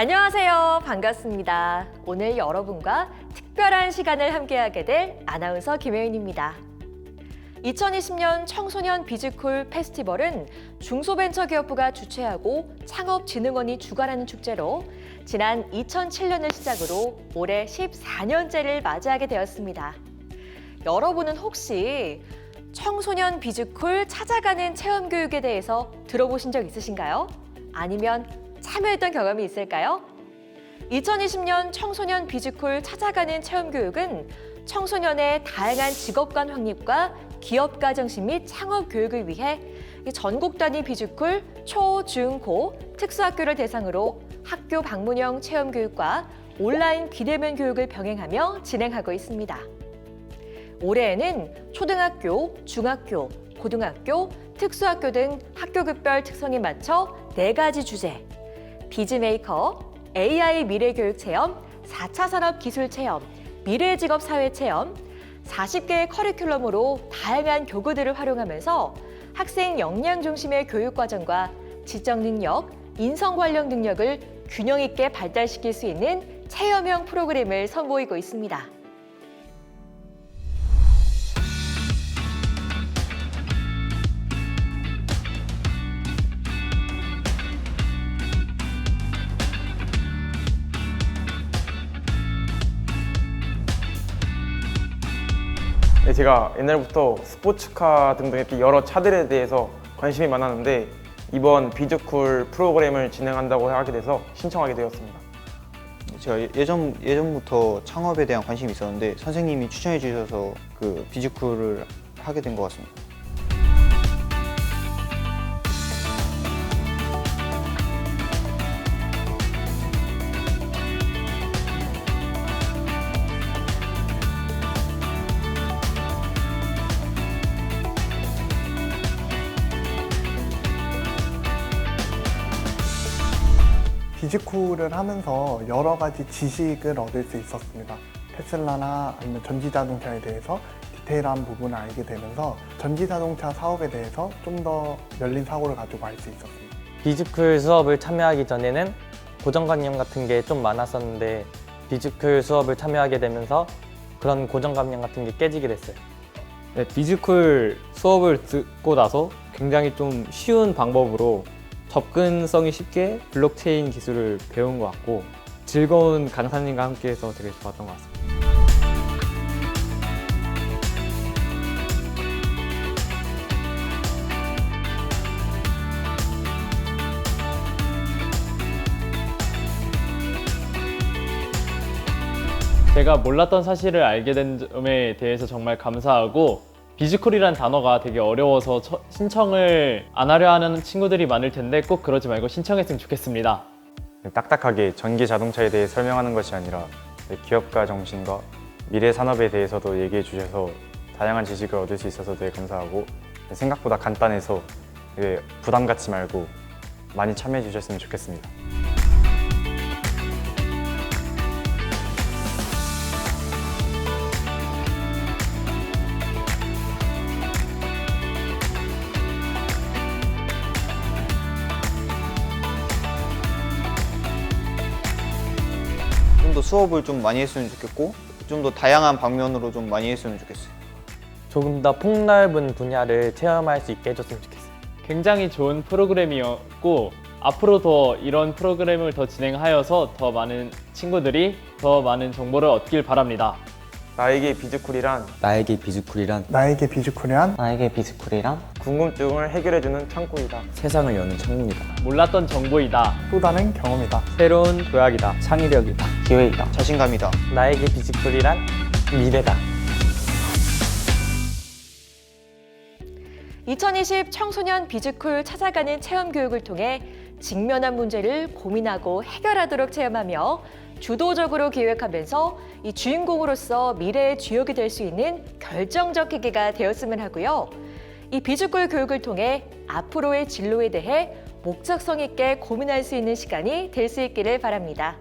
안녕하세요. 반갑습니다. 오늘 여러분과 특별한 시간을 함께하게 될 아나운서 김혜윤입니다. 2020년 청소년 비즈쿨 페스티벌은 중소벤처기업부가 주최하고 창업진흥원이 주관하는 축제로 지난 2007년을 시작으로 올해 14년째를 맞이하게 되었습니다. 여러분은 혹시 청소년 비즈쿨 찾아가는 체험 교육에 대해서 들어보신 적 있으신가요? 아니면 참여했던 경험이 있을까요? 2020년 청소년 비즈쿨 찾아가는 체험 교육은 청소년의 다양한 직업관 확립과 기업 가정심 및 창업 교육을 위해 이 전국 단위 비즈쿨 초, 중, 고 특수학교를 대상으로 학교 방문형 체험 교육과 온라인 비대면 교육을 병행하며 진행하고 있습니다. 올해에는 초등학교, 중학교, 고등학교, 특수학교 등 학교급별 특성에 맞춰 네 가지 주제, 비즈메이커, AI 미래교육 체험, 4차 산업 기술 체험, 미래 직업 사회 체험, 40개의 커리큘럼으로 다양한 교구들을 활용하면서 학생 역량 중심의 교육 과정과 지적 능력, 인성 관련 능력을 균형 있게 발달시킬 수 있는 체험형 프로그램을 선보이고 있습니다. 제가 옛날부터 스포츠카 등등 이렇게 여러 차들에 대해서 관심이 많았는데 이번 비즈쿨 프로그램을 진행한다고 하게 돼서 신청하게 되었습니다. 제가 예- 예전 예전부터 창업에 대한 관심이 있었는데 선생님이 추천해 주셔서 그 비즈쿨을 하게 된 것 같습니다. 비즈쿨을 하면서 여러 가지 지식을 얻을 수 있었습니다. 테슬라나 아니면 전기자동차에 대해서 디테일한 부분을 알게 되면서 전기자동차 사업에 대해서 좀 더 열린 사고를 가지고 알 수 있었습니다. 비즈쿨 수업을 참여하기 전에는 고정관념 같은 게 좀 많았었는데 비즈쿨 수업을 참여하게 되면서 그런 고정관념 같은 게 깨지게 됐어요. 네, 비즈쿨 수업을 듣고 나서 굉장히 좀 쉬운 방법으로 접근성이 쉽게 블록체인 기술을 배운 것 같고 즐거운 강사님과 함께 해서 되게 좋았던 것 같습니다. 제가 몰랐던 사실을 알게 된 점에 대해서 정말 감사하고 비즈쿨이란 단어가 되게 어려워서 처- 신청을 안 하려 하는 친구들이 많을 텐데 꼭 그러지 말고 신청했으면 좋겠습니다. 딱딱하게 전기 자동차에 대해 설명하는 것이 아니라 기업가 정신과 미래 산업에 대해서도 얘기해 주셔서 다양한 지식을 얻을 수 있어서 되게 감사하고 생각보다 간단해서 부담 갖지 말고 많이 참여해 주셨으면 좋겠습니다. 수업을 좀 많이 했으면 좋겠고 좀 더 다양한 방면으로 좀 많이 했으면 좋겠어요. 조금 더 폭넓은 분야를 체험할 수 있게 해줬으면 좋겠어요. 굉장히 좋은 프로그램이었고 앞으로 더 이런 프로그램을 더 진행하여서 더 많은 친구들이 더 많은 정보를 얻길 바랍니다. 나에게 비즈쿨이란 나에게 비즈쿨이란 나에게 비즈쿨이란 나에게 비즈쿨이란 궁금증을 해결해 주는 창구이다. 세상을 여는 창문이다. 몰랐던 정보이다. 또 다른 경험이다. 새로운 도약이다. 창의력이다. 기회이다. 자신감이다. 나에게 비즈쿨이란 미래다. 2020 청소년 비즈쿨 찾아가는 체험 교육을 통해 직면한 문제를 고민하고 해결하도록 체험하며 주도적으로 기획하면서 이 주인공으로서 미래의 주역이 될 수 있는 결정적 계기가 되었으면 하고요. 이 비즈쿨 교육을 통해 앞으로의 진로에 대해 목적성 있게 고민할 수 있는 시간이 될 수 있기를 바랍니다.